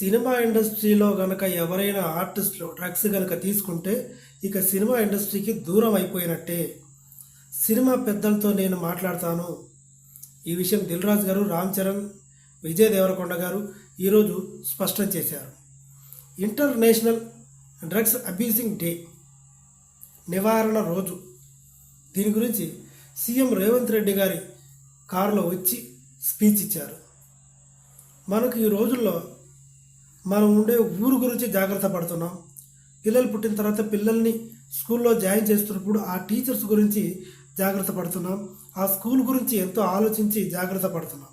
Cinema ఇండస్ట్రీలో గనక ఎవరైనా ఆర్టిస్టులు డ్రగ్స్ గనక తీసుకుంటే ఇక సినిమా ఇండస్ట్రీకి దూరం అయిపోయినట్టే. సినిమా పెద్దలతో నేను మాట్లాడతాను. ఈ విషయం దిల్రాజు గారు రామ్ చరణ్ విజయ్ దేవరకొండ గారు ఈరోజు స్పష్టం చేశారు. ఇంటర్నేషనల్ డ్రగ్స్ అబ్యూసింగ్ డే నివారణ రోజు. దీని గురించి సీఎం రేవంత్ రెడ్డి గారి కారులో వచ్చి స్పీచ్ ఇచ్చారు. మనకు ఈ రోజుల్లో మనం ఉండే ఊరు గురించి జాగ్రత్త పడుతున్నాం. పిల్లలు పుట్టిన తర్వాత పిల్లల్ని స్కూల్లో జాయిన్ చేస్తున్నప్పుడు ఆ టీచర్స్ గురించి జాగ్రత్త పడుతున్నాం. ఆ స్కూల్ గురించి ఎంతో ఆలోచించి జాగ్రత్త పడుతున్నాం.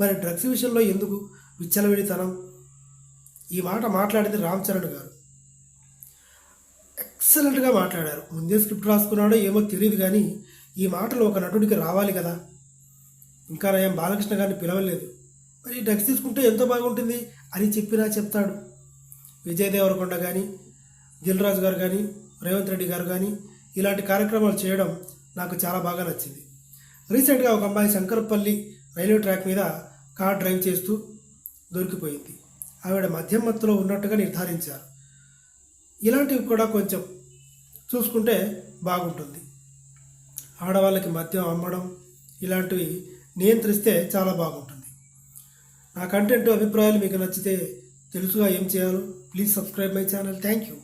మరి డ్రగ్స్ విషయంలో ఎందుకు విచ్చలవిడితనం? ఈ మాట మాట్లాడింది రామ్ చరణ్ గారు. ఎక్సలెంట్గా మాట్లాడారు. ముందే స్క్రిప్ట్ రాసుకున్నాడో ఏమో తెలియదు కానీ ఈ మాటలు ఒక నటుడికి రావాలి కదా. ఇంకా నయం బాలకృష్ణ గారిని పిలవలేదు. మరి డ్రగ్స్ తీసుకుంటే ఎంతో బాగుంటుంది అని చెప్పినా చెప్తాడు. విజయ్ దేవరకొండ కానీ దిల్రాజు గారు కానీ రేవంత్ రెడ్డి గారు కానీ ఇలాంటి కార్యక్రమాలు చేయడం నాకు చాలా బాగా నచ్చింది. రీసెంట్గా ఒక అమ్మాయి శంకరపల్లి రైల్వే ట్రాక్ మీద కార్ డ్రైవ్ చేస్తూ దొరికిపోయింది. ఆవిడ మద్యం మత్తులో ఉన్నట్టుగా నిర్ధారించారు. ఇలాంటివి కూడా కొంచెం చూసుకుంటే బాగుంటుంది. ఆడవాళ్ళకి మద్యం అమ్మడం ఇలాంటివి నియంత్రిస్తే చాలా బాగుంటుంది. నా కంటెంట్ అభిప్రాయాలు మీకు నచ్చితే తెలుసుగా ఏం చేయాలో please subscribe my channel thank you